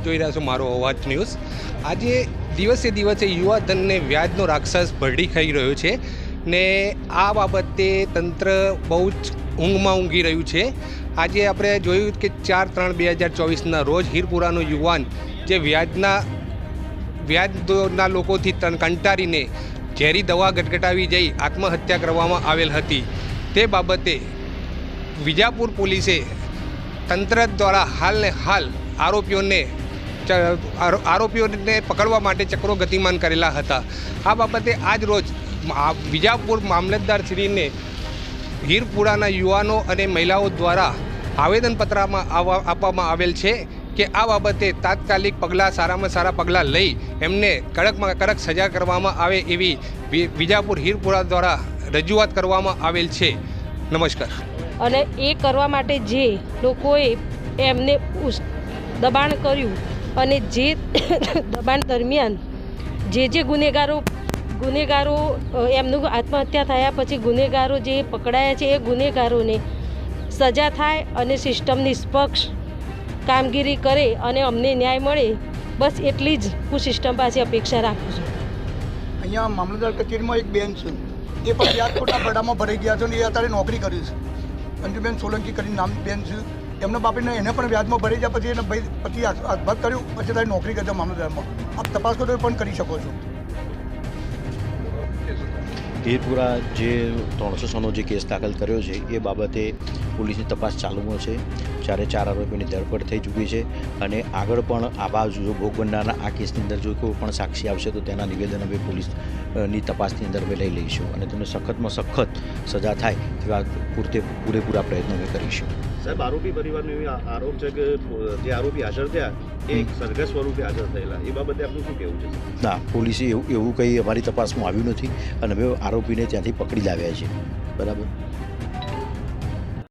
જોઈ રહ્યા છો મારો અવાજ ન્યૂઝ. આજે દિવસે દિવસે યુવાધનને વ્યાજનો રાક્ષસ ભરડી ખાઈ રહ્યો છે ને આ બાબતે તંત્ર બહુ જ ઊંઘમાં ઊંઘી રહ્યું છે. આજે આપણે જોયું કે ચાર ત્રણ બે હજાર ચોવીસના રોજ હીરપુરાનો યુવાન જે વ્યાજના વ્યાજના લોકોથી તન- કંટારીને ઝેરી દવા ગટગટાવી જઈ આત્મહત્યા કરવામાં આવેલ હતી. તે બાબતે વિજાપુર પોલીસે તંત્ર દ્વારા હાલને હાલ આરોપીઓને આરોપીઓને પકડવા માટે ચક્રો ગતિમાન કરેલા હતા. આ બાબતે આજ રોજ વિજાપુર મામલતદારશ્રીને હીરપુરાના યુવાનો અને મહિલાઓ દ્વારા આવેદનપત્રમાં આપવામાં આવેલ છે કે આ બાબતે તાત્કાલિક પગલાં સારામાં સારા પગલાં લઈ એમને કડકમાં કડક સજા કરવામાં આવે એવી વિજાપુર હીરપુરા દ્વારા રજૂઆત કરવામાં આવેલ છે. નમસ્કાર. અને એ કરવા માટે જે લોકોએ એમને દબાણ કર્યું અને જે દબાણ દરમિયાન જે જે ગુનેગારો ગુનેગારો એમનું આત્મહત્યા થયા પછી ગુનેગારો જે પકડાયા છે એ ગુનેગારોને સજા થાય અને સિસ્ટમ નિષ્પક્ષ કામગીરી કરે અને અમને ન્યાય મળે, બસ એટલી જ હું સિસ્ટમ પાસે અપેક્ષા રાખું છું. અહીંયા મામલતદાર કચેરીમાં એક બેન છે. એ પણ વ્યાજખોટના ભરડામાં ભરાઈ ગયા છે અને એ અત્યારે નોકરી કરી છે. અંજુબેન સોલંકી કરીને નામ બેન છે. એમના બાપીને એને પણ વ્યાજમાં ભરી જાય પછી એને ભાઈ પછી આત્મહત્યા કર્યું, પછી તારી નોકરી કરજો મામલતદારમાં. આપ તપાસ કરો પણ કરી શકો છો. હીરપુરા જે ત્રણસો સોનો જે કેસ દાખલ કર્યો છે એ બાબતે પોલીસની તપાસ ચાલુમાં છે. ચારે ચાર આરોપીની ધરપકડ થઈ ચૂકી છે અને આગળ પણ આવા જો ભોગ બનનારના આ કેસની અંદર જો કોઈ પણ સાક્ષી આવશે તો તેના નિવેદન અમે પોલીસની તપાસની અંદર અમે લઈ લઈશું અને તેમને સખતમાં સખત સજા થાય તેવા પૂરતે પૂરેપૂરા પ્રયત્નો અમે કરીશું. સાહેબ આરોપી પરિવારનો એવી આરોપ છે કે જે આરોપી હાજર થયા એ સરઘસ સ્વરૂપે હાજર થયેલા. એ બાબતે આપનું શું કહેવું છે ના પોલીસે એવું એવું કંઈ અમારી તપાસમાં આવ્યું નથી અને અમે આરોપીને ત્યાંથી પકડી લાવ્યા છે. બરાબર?